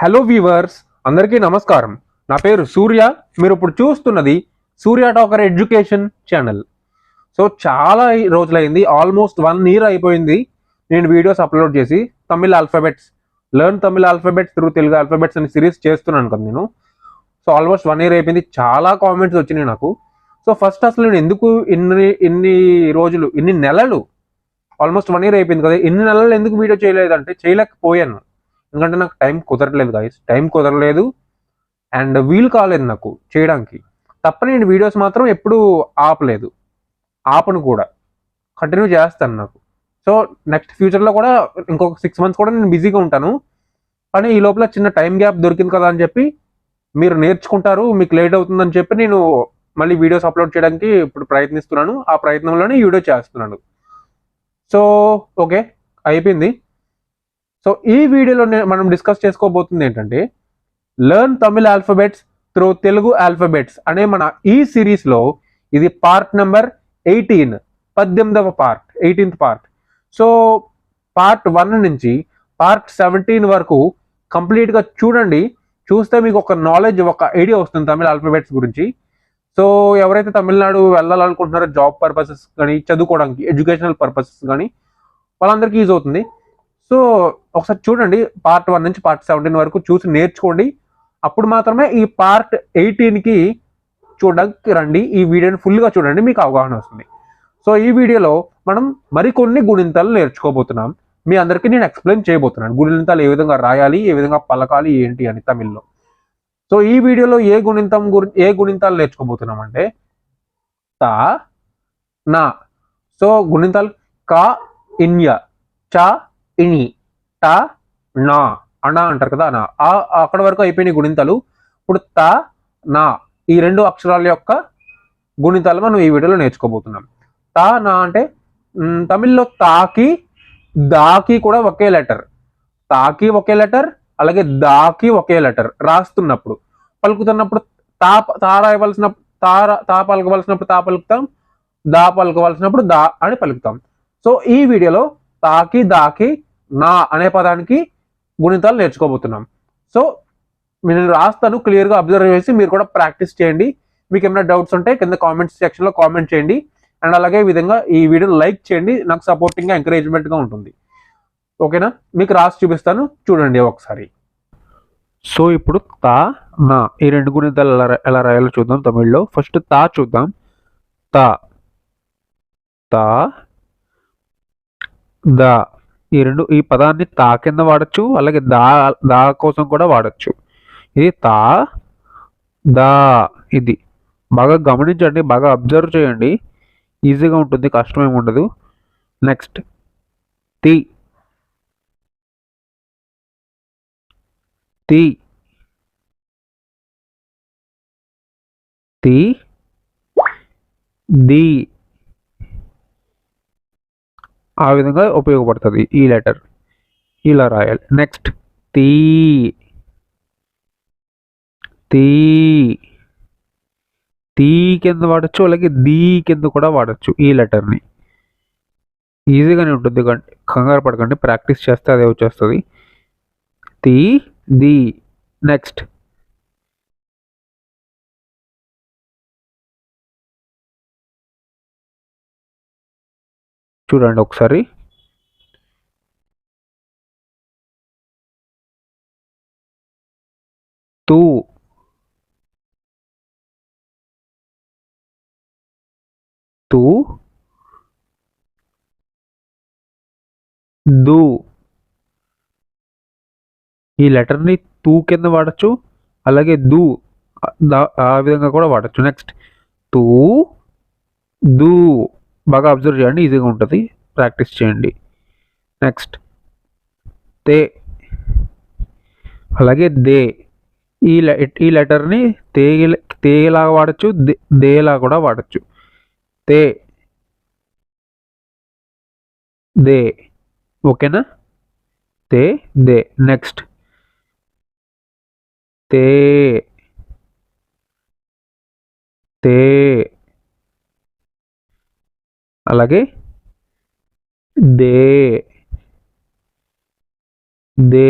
Hello weavers అందరికీ నమస్కారం. నా పేరు సూర్య. మీరు ఇప్పుడు చూస్తున్నది Surya talker education channel. So చాలా రోజులైంది. ఆల్మోస్ట్ వన్ ఇయర్ అయిపోయింది. నేను వీడియోస్ అప్లోడ్ చేసి Tamil alphabets learn Tamil alphabets through Telugu alphabets అనే సిరీస్ చేస్తున్నాను కదా నేను. సో ఆల్మోస్ట్ వన్ ఇయర్ అయిపోయింది. చాలా కామెంట్స్ వచ్చినాయి నాకు. సో ఫస్ట్ అసలు నేను ఎందుకు ఇన్ని ఇన్ని రోజులు ఇన్ని నెలలు ఆల్మోస్ట్ వన్ ఇయర్ అయిపోయింది కదా ఇన్ని నెలలు ఎందుకు వీడియో చేయలేదంటే చేయలేకపోయాను. ఎందుకంటే నాకు టైం కుదరట్లేదు గాయస్ టైం కుదరలేదు. అండ్ వీలు కాలేదు నాకు చేయడానికి. తప్ప నేను వీడియోస్ మాత్రం ఎప్పుడూ ఆపలేదు. ఆపను కూడా. కంటిన్యూ చేస్తాను నాకు. సో నెక్స్ట్ ఫ్యూచర్లో కూడా ఇంకొక సిక్స్ మంత్స్ కూడా నేను బిజీగా ఉంటాను. కానీ ఈ లోపల చిన్న టైం గ్యాప్ దొరికింది కదా అని చెప్పి మీరు నేర్చుకుంటారు మీకు లేట్ అవుతుందని చెప్పి నేను మళ్ళీ వీడియోస్ అప్లోడ్ చేయడానికి ఇప్పుడు ప్రయత్నిస్తున్నాను. ఆ ప్రయత్నంలోనే వీడియో చేస్తున్నాను. సో ఓకే అయిపోయింది. సో ఈ వీడియోలో మనం డిస్కస్ చేసుకోబోతుంది ఏంటంటే learn Tamil alphabets through Telugu alphabets అనే మన ఈ సిరీస్లో ఇది పార్ట్ నెంబర్ ఎయిటీన్ పద్దెనిమిదవ part eighteenth part so part one నుంచి పార్ట్ సెవెంటీన్ వరకు కంప్లీట్గా చూడండి. చూస్తే మీకు ఒక నాలెడ్జ్ ఒక ఐడియా వస్తుంది తమిళ ఆల్ఫబెట్స్ గురించి. సో ఎవరైతే తమిళనాడు వెళ్ళాలనుకుంటున్నారో జాబ్ పర్పసెస్ కానీ చదువుకోవడానికి ఎడ్యుకేషనల్ పర్పసెస్ కానీ వాళ్ళందరికీ యూజ్ అవుతుంది. సో ఒకసారి చూడండి పార్ట్ వన్ నుంచి పార్ట్ సెవెంటీన్ వరకు చూసి నేర్చుకోండి. అప్పుడు మాత్రమే ఈ పార్ట్ ఎయిటీన్కి చూడడానికి రండి. ఈ వీడియోని ఫుల్గా చూడండి మీకు అవగాహన వస్తుంది. సో ఈ వీడియోలో మనం మరికొన్ని గుణింతాలు నేర్చుకోబోతున్నాం. మీ అందరికీ నేను ఎక్స్ప్లెయిన్ చేయబోతున్నాను. గుణింతాలు ఏ విధంగా రాయాలి ఏ విధంగా పలకాలి ఏంటి అని తమిళ్ళో. సో ఈ వీడియోలో ఏ గుణింతం గురి ఏ గుణింతాలు నేర్చుకోబోతున్నాం అంటే తా నా. సో గుణింతాలు కా ఇన్య. చ ఇని ట నా అణ అంటారు కదా అనా ఆ అక్కడ వరకు అయిపోయినాయి గుణింతాలు. ఇప్పుడు త నా ఈ రెండు అక్షరాల యొక్క గుణితాలు మనం ఈ వీడియోలో నేర్చుకోబోతున్నాం. తా నా అంటే తమిళ్ళో తాకి దాకి కూడా ఒకే లెటర్. తాకి ఒకే లెటర్ అలాగే దాకి ఒకే లెటర్ రాస్తున్నప్పుడు. పలుకుతున్నప్పుడు తా తా రాయవలసిన తా తా పలకవలసినప్పుడు తా పలుకుతాం దా పలకవలసినప్పుడు దా అని పలుకుతాం. సో ఈ వీడియోలో తాకి దాకి నా అనే పదానికి గుణితాలు నేర్చుకోబోతున్నాం. సో నేను రాస్తాను క్లియర్గా అబ్జర్వ్ చేసి మీరు కూడా ప్రాక్టీస్ చేయండి. మీకు ఏమైనా డౌట్స్ ఉంటే కింద కామెంట్స్ సెక్షన్లో కామెంట్ చేయండి. అండ్ అలాగే ఈ విధంగా ఈ వీడియోని లైక్ చేయండి. నాకు సపోర్టింగ్గా ఎంకరేజ్మెంట్గా ఉంటుంది. ఓకేనా? మీకు రాసి చూపిస్తాను. చూడండి ఒకసారి. సో ఇప్పుడు తా నా ఈ రెండు గుణితాలు ఎలా ఎలా రాయాలో చూద్దాం తమిళ్ళో. ఫస్ట్ తా చూద్దాం. తా తా దా ఈ రెండు ఈ పదాన్ని తా కింద వాడచ్చు అలాగే దా దా కోసం కూడా వాడచ్చు. ఇది తా దా ఇది. బాగా గమనించండి బాగా అబ్జర్వ్ చేయండి. ఈజీగా ఉంటుంది కష్టమేమి ఉండదు. నెక్స్ట్ తి. తి. తి. ది. ఆ విధంగా ఉపయోగపడుతుంది ఈ లెటర్. ఇలా రాయాలి. నెక్స్ట్ తీ. తీ. తీ కింద వాడచ్చు అలాగే దీ కింద కూడా వాడచ్చు ఈ లెటర్ని. ఈజీగానే ఉంటుంది కంగారు పడకండి ప్రాక్టీస్ చేస్తే అదే వచ్చేస్తుంది. తీ ది. నెక్స్ట్ చూడండి ఒకసారి. తూ తూ దు ఈ లెటర్ని తూ కింద వాడచ్చు అలాగే దు ఆ- విధంగా కూడా వాడచ్చు. నెక్స్ట్. తూ దు బాగా అబ్జర్వ్ చేయండి ఈజీగా ఉంటుంది. ప్రాక్టీస్ చేయండి. నెక్స్ట్. తే. అలాగే దే. ఈ లె- ఈ లెటర్ని తేగి తేలాగా వాడచ్చు దే- దేలా కూడా వాడచ్చు. తే. దే. ఓకేనా? తే దే. నెక్స్ట్. తే. తే. అలాగే దే. దే.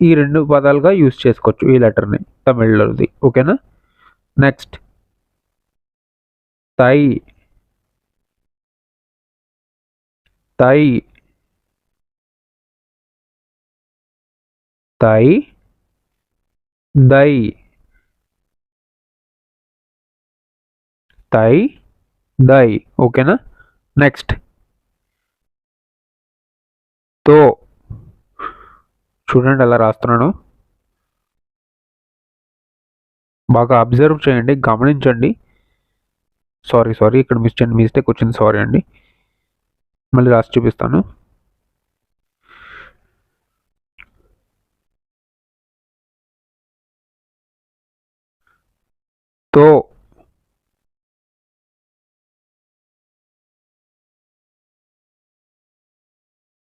ఈ రెండు పదాలుగా యూస్ చేసుకోవచ్చు ఈ లెటర్ని తమిళ్ళోది. ఓకేనా? నెక్స్ట్. తై. తై. తై. దై. తై. దై. ఓకేనా? నెక్స్ట్. తో చూడండి ఎలా రాస్తున్నాను? బాగా అబ్జర్వ్ చేయండి గమనించండి. సారీ సారీ ఇక్కడ మిస్టేక్ మిస్టేక్ వచ్చింది సారీ అండి. మళ్ళీ రాసి చూపిస్తాను. తో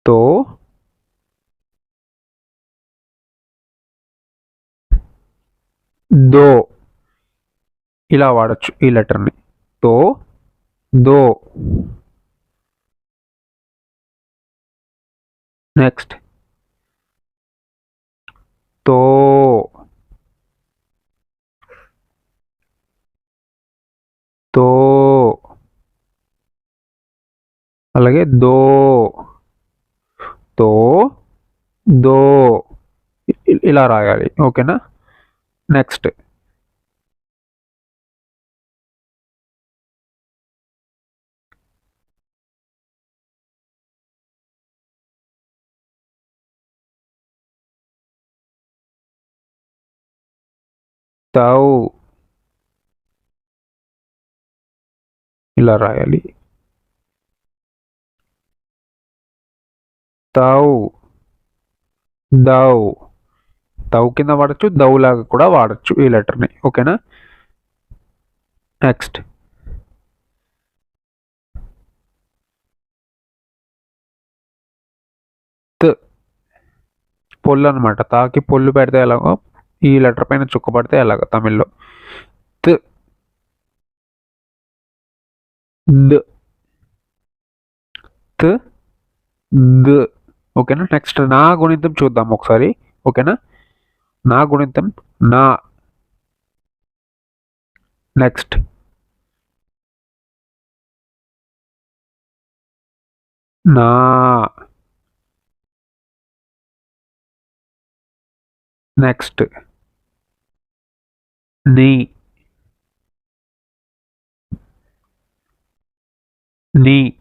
తో దో. ఇలా వాడచ్చు ఈ లెటర్ని. తో దో. నెక్స్ట్. తో. తో. అలాగే దో. తో దో. ఇలా రాయాలి. ఓకేనా? నెక్స్ట్. తౌ ఇలా రాయాలి. తౌ దౌ తౌ కింద వాడచ్చు దౌ లాగా కూడా వాడచ్చు ఈ లెటర్ని ఓకేనా? నెక్స్ట్. పొల్లు అనమాట తాకి పొల్లు పెడితే ఎలాగో ఈ లెటర్ పైన చుక్క పడితే ఎలాగ తమిళ్ళో. త్. ద. త్. ద. ఓకేనా? నెక్స్ట్ నా గుణితం చూద్దాం ఒకసారి. ఓకేనా? నా గుణితం నా. నెక్స్ట్ నా. నెక్స్ట్ నీ. నీ.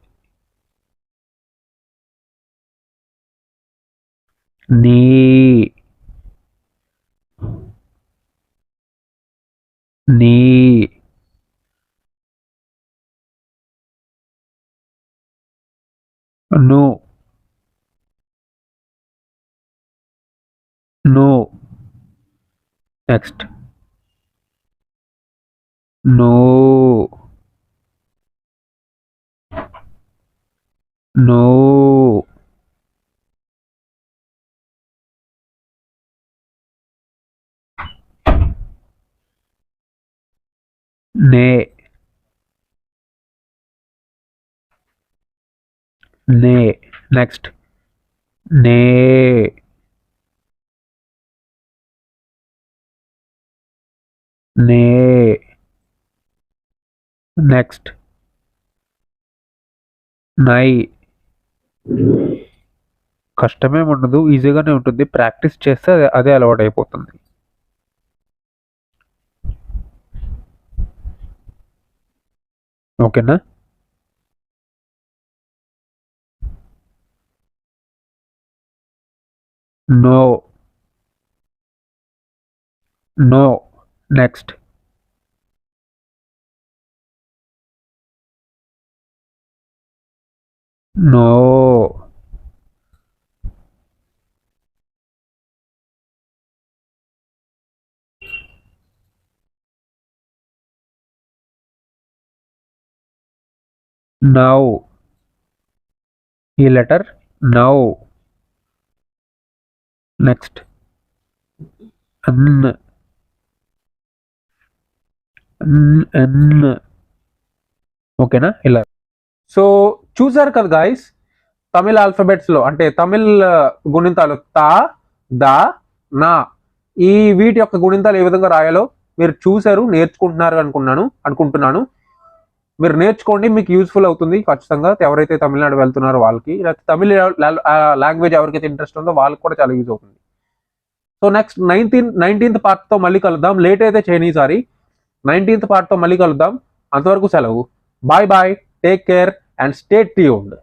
నీ నీ ను ను నెక్స్ట్ నో నో నే. నే. నెక్స్ట్. నే. నే. నెక్స్ట్. నై. కష్టమేం ఉండదు ఈజీగానే ఉంటుంది ప్రాక్టీస్ చేస్తే అదే అలవాటు అయిపోతుంది ఓకేనా? No. No. Next. No. Now ఈ లెటర్ నౌ నెక్స్ట్ అన్ ఎన్ ఓకేనా? ఇలా. సో చూసారు కదా గాయస్ తమిళ ఆల్ఫబెట్స్లో అంటే తమిళ్ గుణింతాలు తా దా నా. ఈ వీటి యొక్క గుణింతాలు ఏ విధంగా రాయాలో మీరు చూశారు నేర్చుకుంటున్నారు అనుకున్నాను అనుకుంటున్నాను. మీరు నేర్చుకోండి మీకు యూస్ఫుల్ అవుతుంది. ఖచ్చితంగా ఎవరైతే తమిళనాడు వెళ్తున్నారో వాళ్ళకి లేకపోతే తమిళ లాంగ్వేజ్ ఎవరికైతే ఇంట్రెస్ట్ ఉందో వాళ్ళకి కూడా చాలా యూజ్ అవుతుంది. సో నెక్స్ట్ నైన్టీన్ నైన్టీన్త్ పార్ట్తో మళ్ళీ కలుద్దాం. లేట్ అయితే చేయని సారి. నైన్టీన్త్ పార్ట్తో మళ్ళీ కలుద్దాం. అంతవరకు సెలవు. Bye bye take care and stay tuned